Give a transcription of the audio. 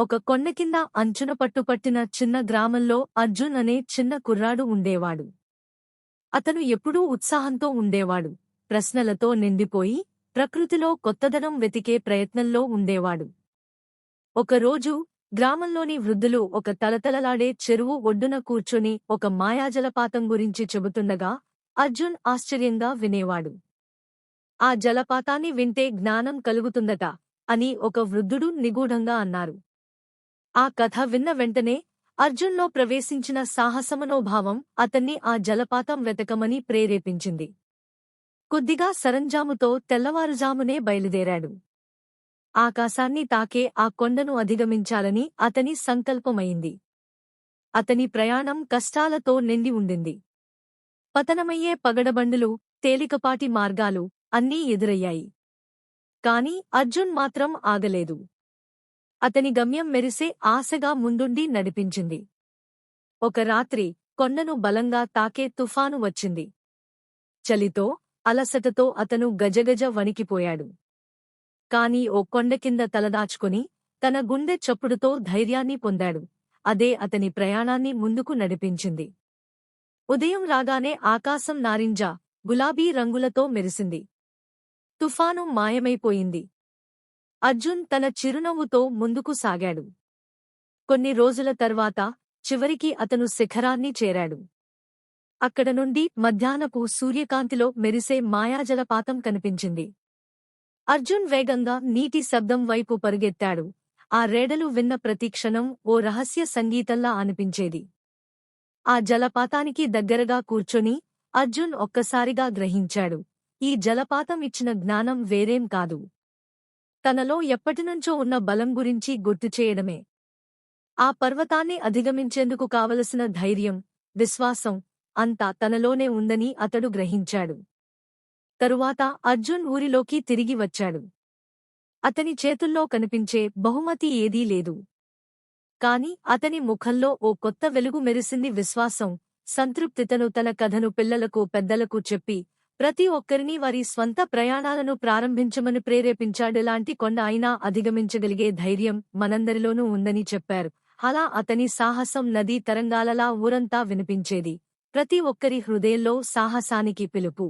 ఒక కొండ కింద అంచున పట్టుపట్టిన చిన్న గ్రామంలో అర్జున్ అనే చిన్న కుర్రాడు ఉండేవాడు. అతను ఎప్పుడూ ఉత్సాహంతో ఉండేవాడు. ప్రశ్నలతో నిండిపోయి ప్రకృతిలో కొత్తదనం వెతికే ప్రయత్నంలో ఉండేవాడు. ఒకరోజు గ్రామంలోని వృద్ధులు ఒక తలతలలాడే చెరువు ఒడ్డున కూర్చొని ఒక మాయాజలపాతం గురించి చెబుతుండగా అర్జున్ ఆశ్చర్యంగా వినేవాడు. ఆ జలపాతాన్ని వింటే జ్ఞానం కలుగుతుందట అని ఒక వృద్ధుడు నిగూఢంగా అన్నారు. ఆ కథ విన్న వెంటనే అర్జున్లో ప్రవేశించిన సాహసమనోభావం అతన్ని ఆ జలపాతం వెతకమని ప్రేరేపించింది. కొద్దిగా సరంజాముతో తెల్లవారుజామునే బయలుదేరాడు. ఆకాశాన్ని తాకే ఆ కొండను అధిగమించాలని అతని సంకల్పమైంది. అతని ప్రయాణం కష్టాలతో నిండి ఉండింది. పతనమయ్యే పగడబండులు తేలికపాటి మార్గాలు అన్నీ ఎదురయ్యాయి. కాని అర్జున్ మాత్రం ఆగలేదు. అతని గమ్యం మెరిసే ఆశగా ముందుండి నడిపించింది. ఒక రాత్రి కొండను బలంగా తాకే తుఫాను వచ్చింది. చలితో అలసటతో అతను గజగజ వణికిపోయాడు. కాని ఓ కొండ కింద తలదాచుకుని తన గుండె చప్పుడుతో ధైర్యాన్ని పొందాడు. అదే అతని ప్రయాణాన్ని ముందుకు నడిపించింది. ఉదయం రాగానే ఆకాశం నారింజ గులాబీ రంగులతో మెరిసింది. తుఫాను మాయమైపోయింది. అర్జున్ తన చిరునవ్వుతో ముందుకు సాగాడు. కొన్ని రోజుల తర్వాత చివరికి అతను శిఖరాన్ని చేరాడు. అక్కడ నుండి మధ్యాహ్నపు సూర్యకాంతిలో మెరిసే మాయాజలపాతం కనిపించింది. అర్జున్ వేగంగా నీటి శబ్దం వైపు పరుగెత్తాడు. ఆ రేడలు విన్న ప్రతిక్షణం ఓ రహస్య సంగీతంలా అనిపించేది. ఆ జలపాతానికి దగ్గరగా కూర్చొని అర్జున్ ఒక్కసారిగా గ్రహించాడు. ఈ జలపాతం ఇచ్చిన జ్ఞానం వేరేం కాదు. తనలో ఎప్పటినుంచో ఉన్న బలం గురించి గుర్తుచేయడమే ఆ పర్వతాన్ని అధిగమించేందుకు కావలసిన ధైర్యం విశ్వాసం అంతా తనలోనే ఉందని అతడు గ్రహించాడు. తరువాత అర్జున్ ఊరిలోకి తిరిగి వచ్చాడు. అతని చేతుల్లో కనిపించే బహుమతి ఏదీ లేదు. కాని అతని ముఖంలో ఓ కొత్త వెలుగు మెరిసింది విశ్వాసం సంతృప్తితను తన కథను పిల్లలకు పెద్దలకు చెప్పి ప్రతి ఒక్కరిని వారి స్వంత ప్రయాణాలను ప్రారంభించమని ప్రేరేపించాడు. లాంటి కొండ అయినా అధిగమించగలిగే ధైర్యం మనందరిలోనూ ఉందని చెప్పారు. అలా అతని సాహసం నదీ తరంగాలలా ఊరంతా వినిపించేది. ప్రతి ఒక్కరి హృదయంలో సాహసానికి పిలుపు.